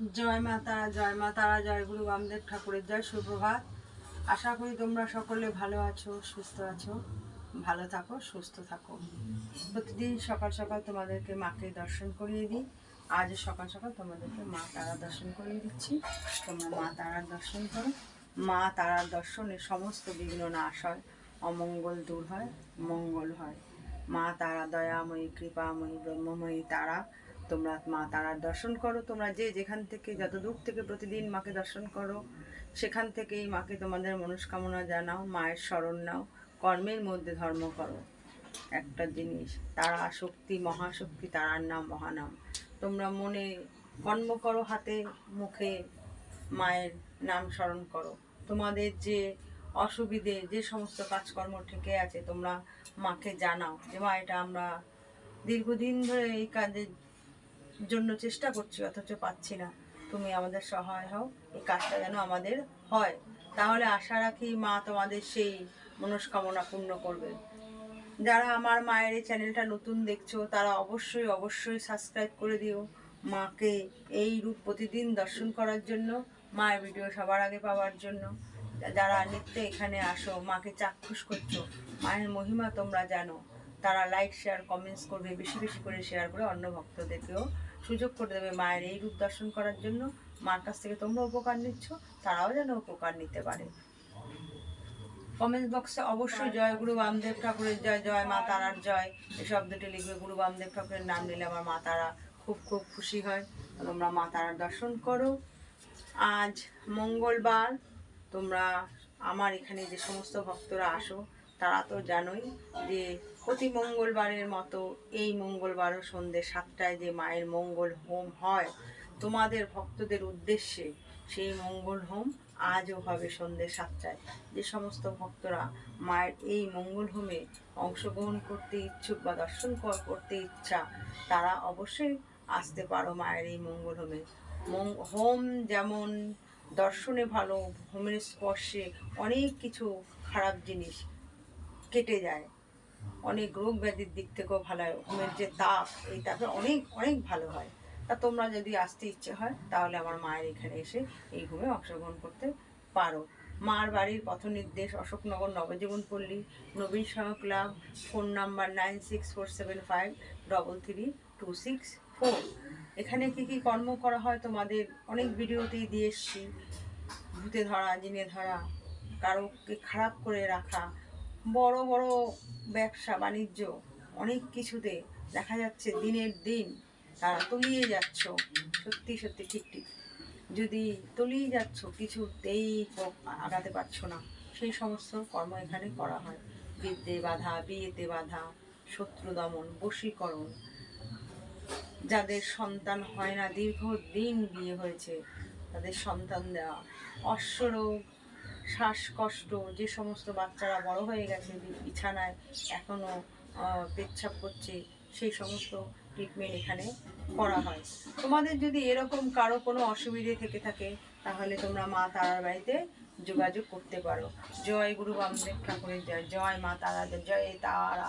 জয় মা তারা জয় মা, তারা জয়, গুরু বামদেব ঠাকুরের জয় সুপ্রভাত আশা করি তোমরা সকলে ভালো আছো, সুস্থ আছো, ভালো থাকো, সুস্থ থাকো। প্রতিদিন সকাল সকাল তোমাদেরকে মাকে দর্শন করিয়ে দিই। আজ সকাল সকাল তোমাদেরকে মা তারা দর্শন করিয়ে দিচ্ছি। তোমরা মা তারার দর্শন করো। মা তারার দর্শনে সমস্ত বিঘ্ন নাশ হয়, অমঙ্গল দূর হয়, মঙ্গল হয়। মা তারা দয়াময়ী, কৃপাময়ী, ব্রহ্মময়ী তারা। তোমরা মা তারার দর্শন করো, তোমরা যে যেখান থেকে যত দূর থেকে প্রতিদিন মাকে দর্শন করো, সেখান থেকেই মাকে তোমাদের মনস্কামনা জানাও, মায়ের স্মরণ নাও, কর্মের মধ্যে ধর্ম করো। একটা জিনিস, তারা শক্তি, মহাশক্তি, তারার নাম, মহানাম। তোমরা মনে কর্ম করো হাতে, মুখে মায়ের নাম স্মরণ করো। তোমাদের যে অসুবিধে, যে সমস্ত কাজকর্ম ঠেকে আছে, তোমরা মাকে জানাও যে, মা, এটা আমরা দীর্ঘদিন ধরে এই কাজের জন্য চেষ্টা করছি, অথচ পাচ্ছি না। তুমি আমাদের সহায় হও, এই কাজটা যেন আমাদের হয়। তাহলে আশা রাখি মা তোমাদের সেই মনস্কামনা পূর্ণ করবে। যারা আমার মায়ের এই চ্যানেলটা নতুন দেখছ, তারা অবশ্যই অবশ্যই সাবস্ক্রাইব করে দিও মাকে এই রূপ প্রতিদিন দর্শন করার জন্য, মায়ের ভিডিও সবার আগে পাওয়ার জন্য। যারা নিত্য এখানে আসো, মাকে চাক্ষুষ করছ, মায়ের মহিমা তোমরা জানো। তারা লাইক শেয়ার কমেন্টস করবে, বেশি বেশি করে শেয়ার করে অন্য ভক্তদেরকেও সুযোগ করে দেবে মায়ের এই রূপ দর্শন করার জন্য। মার কাছ থেকে তোমরা উপকার নিচ্ছ, তারাও যেন উপকার নিতে পারে। কমেন্ট বক্সে অবশ্যই জয় গুরু বামদেব ঠাকুরের জয় জয় মা তারার জয়। এই শব্দটি লিখবে গুরু বামদেব ঠাকুরের নাম নিলে আমার মা তারা খুব খুব খুশি হয়। তোমরা মা তারার দর্শন করো। আজ মঙ্গলবার, তোমরা আমার এখানে যে সমস্ত ভক্তরা আসো তারা তো জানোই যে প্রতি মঙ্গলবারের মতো এই মঙ্গলবারও সন্ধ্যে সাতটায় যে মায়ের মঙ্গল হোম হয়, তোমাদের ভক্তদের উদ্দেশ্যে সেই মঙ্গল হোম আজও হবে সন্ধ্যে সাতটায়। যে সমস্ত ভক্তরা মায়ের এই মঙ্গল হোমে অংশগ্রহণ করতে ইচ্ছুক বা দর্শন কর- করতে ইচ্ছা, তারা অবশ্যই আসতে পারো মায়ের এই মঙ্গল হোমে। হোম যেমন দর্শনে ভালো, হোমের স্পর্শে অনেক কিছু খারাপ জিনিস কেটে যায়। অনেক রোগ ব্যাধির দিক থেকেও ভালো হয়। হোমের যে তাপ, এই তাপে অনেক অনেক ভালো হয়। তা তোমরা যদি আসতে ইচ্ছে হয়, তাহলে আমার মায়ের এখানে এসে এই হোমে অংশগ্রহণ করতে পারো। মার বাড়ির পথ নির্দেশ অশোকনগর নবজীবন পল্লী নবীন সহ club, phone number nine six four seven five double three two six four. এখানে কি কি কর্ম করা হয় তোমাদের? অনেক ভিডিওতেই দিয়ে এসছি। ভূতে ধরা, জিনে ধরা, কারোকে খারাপ করে রাখা বড় বড় ব্যবসা, বাণিজ্য, অনেক কিছুতে দেখা যাচ্ছে দিনের দিন তারা তলিয়ে যাচ্ছ। সত্যি সত্যি, ঠিক ঠিক। যদি তলিয়ে যাচ্ছ, কিছুতেই আগাতে পারছ না। সেই সমস্ত কর্ম এখানে করা হয়। বিদ্যে বাধা, বিয়েতে বাধা, শত্রু দমন, বশীকরণ। যাদের সন্তান হয় না, দীর্ঘদিন বিয়ে হয়েছে, তাদের সন্তান দেওয়া অশ্বরোগ শ্বাসকষ্ট, যে সমস্ত বাচ্চারা বড় হয়ে গেছে বিছানায় এখনও পেচ্ছাপ করছে, সেই সমস্ত ট্রিটমেন্ট এখানে করা হয়। তোমাদের যদি এরকম কারও কোনো অসুবিধে থেকে থাকে, তাহলে তোমরা মা তারার বাড়িতে যোগাযোগ করতে পারো। জয় গুরু বামদেব ঠাকুরের জয় জয় মা তারা জয়, তারা